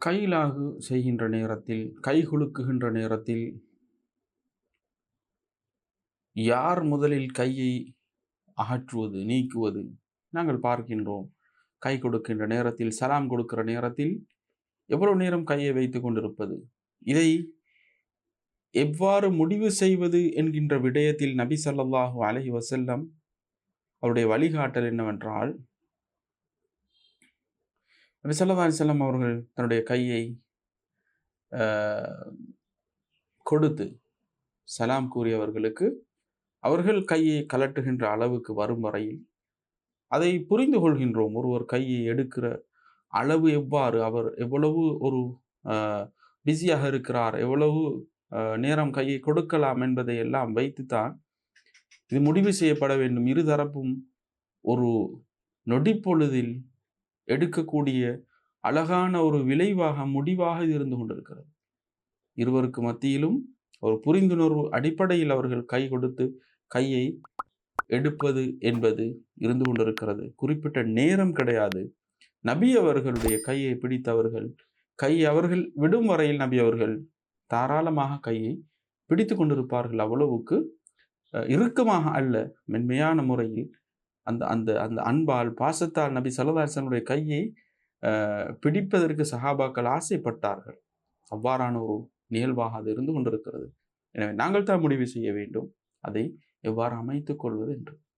கைலாகு செய்கின்ற நேரத்தில் கை குலுக்குகின்ற நேரத்தில் யார் முதலில் கையை அகற்றுவது நீக்குவது? நாங்கள் பார்க்கின்றோம். கை கொடுக்கின்ற நேரத்தில் சலாம் கொடுக்கிற நேரத்தில் எவ்வளவு நேரம் கையை வைத்து கொண்டிருப்பது? இதை எவ்வாறு முடிவு செய்வது என்கின்ற விடயத்தில் நபி சல்லாஹூ அலஹி வசல்லம் அவருடைய வழிகாட்டல் என்னவென்றால் நபி சொல்லா அலைஹி அவர்கள் தன்னுடைய கையை கொடுத்து சலாம் கூறியவர்களுக்கு அவர்கள் கையை கலட்டுகின்ற அளவுக்கு வரும் வரையில் அதை புரிந்து கொள்கின்றோம். ஒருவர் கையை எடுக்கிற அளவு எவ்வாறு அவர் எவ்வளவு ஒரு பிஸியாக இருக்கிறார் எவ்வளவு நேரம் கையை கொடுக்கலாம் என்பதை எல்லாம் வைத்துத்தான் இது முடிவு செய்யப்பட வேண்டும். இருதரப்பும் ஒரு நொடிப்பொழுதில் எடுக்கக்கூடிய அழகான ஒரு விளைவாக முடிவாக இருந்து கொண்டிருக்கிறது. இருவருக்கு மத்தியிலும் ஒரு புரிந்துணர்வு அடிப்படையில் அவர்கள் கை கொடுத்து கையை எடுப்பது என்பது இருந்து கொண்டிருக்கிறது. குறிப்பிட்ட நேரம் கிடையாது. நபி அவர்களுடைய கையை பிடித்தவர்கள் கை அவர்கள் விடும் வரையில் நபி அவர்கள் தாராளமாக கையை பிடித்து கொண்டிருப்பார்கள் அவ்வளவுக்கு இறுக்கமாக அல்ல மென்மையான முறையில் அந்த அந்த அந்த அன்பால் பாசத்தால் நபி சல்லல்லாஹனுடைய கையை அஹ், பிடிப்பதற்கு சஹாபாக்கள் ஆசைப்பட்டார்கள். அவ்வாறான ஒரு நிகழ்வாக அது இருந்து கொண்டிருக்கிறது. எனவே நாங்கள் தான் முடிவு செய்ய வேண்டும். அதை எவ்வாறு அமைத்துக் கொள்வது என்று.